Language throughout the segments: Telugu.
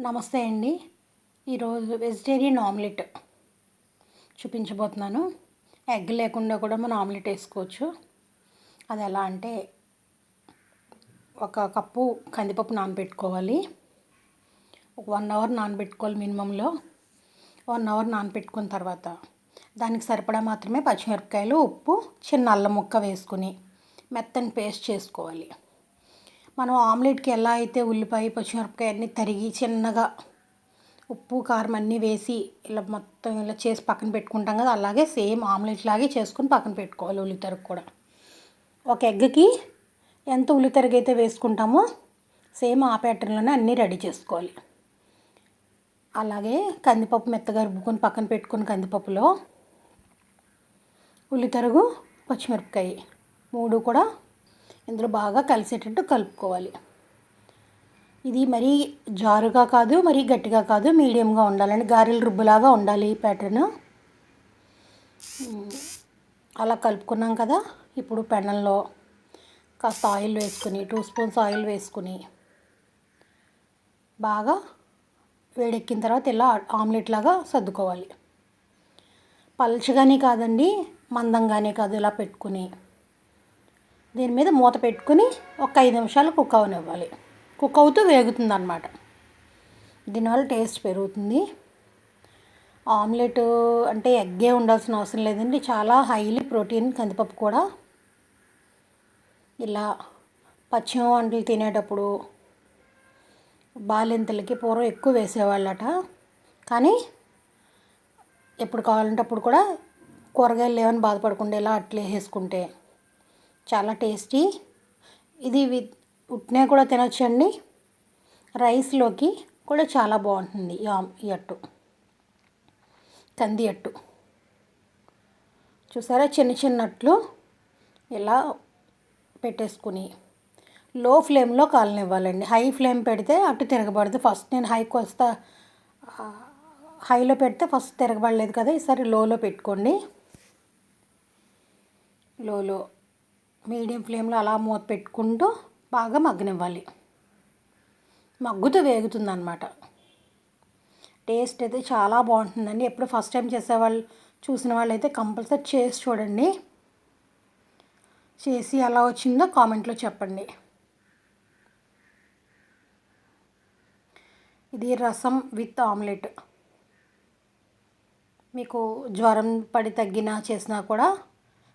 నమస్తే అండి. ఈరోజు వెజిటేరియన్ ఆమ్లెట్ చూపించబోతున్నాను. ఎగ్ లేకుండా కూడా మనం ఆమ్లెట్ వేసుకోవచ్చు. అది ఎలా అంటే ఒక కప్పు కందిపప్పు నానబెట్టుకోవాలి. ఒక వన్ అవర్ నానబెట్టుకోవాలి మినిమంలో. వన్ అవర్ నానబెట్టుకున్న తర్వాత దానికి సరిపడా మాత్రమే పచ్చిమిరపకాయలు ఉప్పు చిన్న అల్లం ముక్క వేసుకుని మెత్తని పేస్ట్ చేసుకోవాలి. మనం ఆమ్లెట్కి ఎలా అయితే ఉల్లిపాయ పచ్చిమిరపకాయ అన్నీ తరిగి చిన్నగా ఉప్పు కారం అన్నీ వేసి ఇలా మొత్తం ఇలా చేసి పక్కన పెట్టుకుంటాం కదా అలాగే సేమ్ ఆమ్లెట్ లాగే చేసుకుని పక్కన పెట్టుకోవాలి ఉల్లితరుగు కూడా. ఒక ఎగ్కి ఎంత ఉల్లితరుగు అయితే వేసుకుంటామో సేమ్ ఆ ప్యాటర్న్లోనే అన్నీ రెడీ చేసుకోవాలి. అలాగే కందిపప్పు మెత్తగా రుబ్బుకొని పక్కన పెట్టుకుని కందిపప్పులో ఉల్లితరుగు పచ్చిమిరపకాయ మూడు కూడా ఇందులో బాగా కలిసేటట్టు కలుపుకోవాలి. ఇది మరీ జారుగా కాదు మరీ గట్టిగా కాదు మీడియంగా ఉండాలండి గారెలు రుబ్బులాగా ఉండాలి ఈ ప్యాటర్న్. అలా కలుపుకున్నాం కదా ఇప్పుడు పెనంలో కాస్త ఆయిల్ వేసుకుని టూ స్పూన్స్ ఆయిల్ వేసుకుని బాగా వేడెక్కిన తర్వాత ఇలా ఆమ్లెట్ లాగా సర్దుకోవాలి. పల్చగానే కాదండి మందంగానే కాదు ఇలా పెట్టుకుని. దీని మీద మూత పెట్టుకుని ఒక ఐదు నిమిషాలు కుక్ అవనివ్వాలి. కుక్ అవుతూ వేగుతుంది అనమాట దీనివల్ల టేస్ట్ పెరుగుతుంది. ఆమ్లెట్ అంటే ఎగ్గే ఉండాల్సిన అవసరం లేదండి. చాలా హైలీ ప్రోటీన్ కందిపప్పు కూడా. ఇలా పచ్చిమ వంటలు తినేటప్పుడు బాలింతలకి పూర్వం ఎక్కువ వేసేవాళ్ళట. కానీ ఎప్పుడు కావాలంటే అప్పుడు కూడా కూరగాయలు లేవని బాధపడకుండా ఇలా అట్లే వేసుకుంటే చాలా టేస్టీ. ఇది విత్ ఉట్నే కూడా తినొచ్చండి. రైస్లోకి కూడా చాలా బాగుంటుంది ఈ అట్టు. కంది అట్టు. చూసారా చిన్న చిన్నట్లు ఇలా పెట్టేసుకుని. లో ఫ్లేమ్లో కాలనివ్వాలండి. హై ఫ్లేమ్ పెడితే అటు తిరగబడదు. ఫస్ట్ నేను హైకి వస్తా హైలో పెడితే ఫస్ట్ తిరగబడలేదు కదా ఈసారి లోలో పెట్టుకోండి. లోలో మీడియం ఫ్లేమ్లో అలా మూత పెట్టుకుంటూ బాగా మగ్గనివ్వాలి. మగ్గుతూ వేగుతుంది అనమాట టేస్ట్ అయితే చాలా బాగుంటుందండి. ఎప్పుడు ఫస్ట్ టైం చేసేవాళ్ళు చూసిన వాళ్ళు అయితే కంపల్సరీ చేసి చూడండి. చేసి ఎలా వచ్చిందో కామెంట్లో చెప్పండి. ఇది రసం విత్ ఆమ్లెట్. మీకు జ్వరం పడి తగ్గినా చేసినా కూడా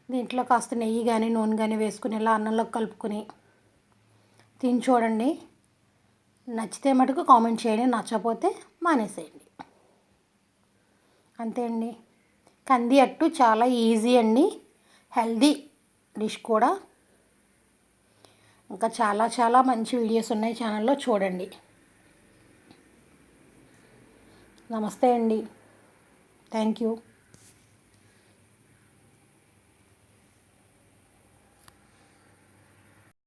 దీంట్లో కాస్త నెయ్యి కానీ నూనె కానీ వేసుకుని ఇలా అన్నంలో కలుపుకొని తిని చూడండి. నచ్చితే మటుకు కామెంట్ చేయండి నచ్చకపోతే మానేసేయండి. అంతే అండి. కంది అట్టు చాలా ఈజీ అండి. హెల్దీ డిష్ కూడా. ఇంకా చాలా చాలా మంచి వీడియోస్ ఉన్నాయి ఛానల్లో చూడండి. నమస్తే అండి. Thank you.